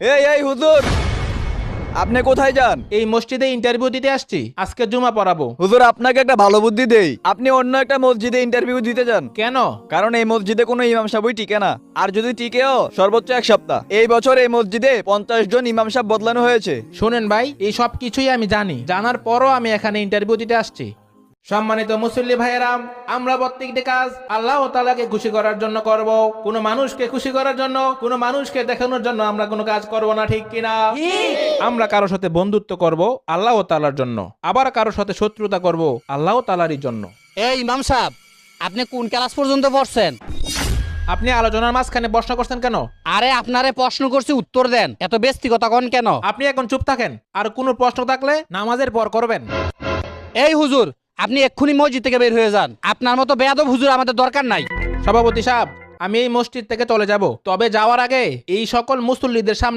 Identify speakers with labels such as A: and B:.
A: এই এই হুজুর! আপনি কোথায় যান?
B: এই মসজিদে ইন্টারভিউ দিতে আসছি। আজকে জুমা পড়াবো।
A: হুজুর আপনাকে একটা ভালো বুদ্ধি দেই। আপনি অন্য একটা মসজিদে ইন্টারভিউ দিতে যান।
B: কেন?
A: কারণ এই মসজিদে কোনো ইমাম সাহেবই টিকে না। আর যদি টিকেও সর্বোচ্চ এক সপ্তাহ। এই বছর এই মসজিদে পঞ্চাশ জন ইমাম সাহেব বদলানো হয়েছে।
B: শোনেন ভাই এই সব কিছুই আমি জানি। জানার পরও আমি এখানে ইন্টারভিউ দিতে আসছি। সম্মানিত মুসল্লি ভাইয়েরাম আমরা প্রত্যেকটি কাজ আল্লাহ তালাকে খুশি করার জন্য করব। কোনো মানুষকে খুশি করার জন্য কোনো মানুষকে দেখানোর জন্য আমরা কোনো কাজ করব না ঠিক কিনা? আমরা কারও সাথে বন্ধুত্ব করব আল্লাহ তালার জন্য। আবার কারও সাথে শত্রুতা করব আল্লাহ তালারই জন্য।
C: এই ইমাম সাহেব আপনি কোন ক্লাস পর্যন্ত পড়ছেন?
B: আপনি আলোচনার মাঝখানে প্রশ্ন করছেন কেন?
C: আরে আপনারে প্রশ্ন করছি উত্তর দেন। এত ব্যক্তিগত কন কেন?
B: আপনি এখন চুপ থাকেন আর কোনো প্রশ্ন থাকলে নামাজের পর করবেন।
C: এই হুজুর আপনি এক্ষুনি মসজিদ থেকে বের হয়ে যান। আপনার মতো বেয়াদব হুজুর আমাদের দরকার নাই।
B: সভাপতি সাহেব, আমি এই মসজিদ থেকে চলে যাব। তবে যাওয়ার আগে এই সকল মুসল্লিদের সামনে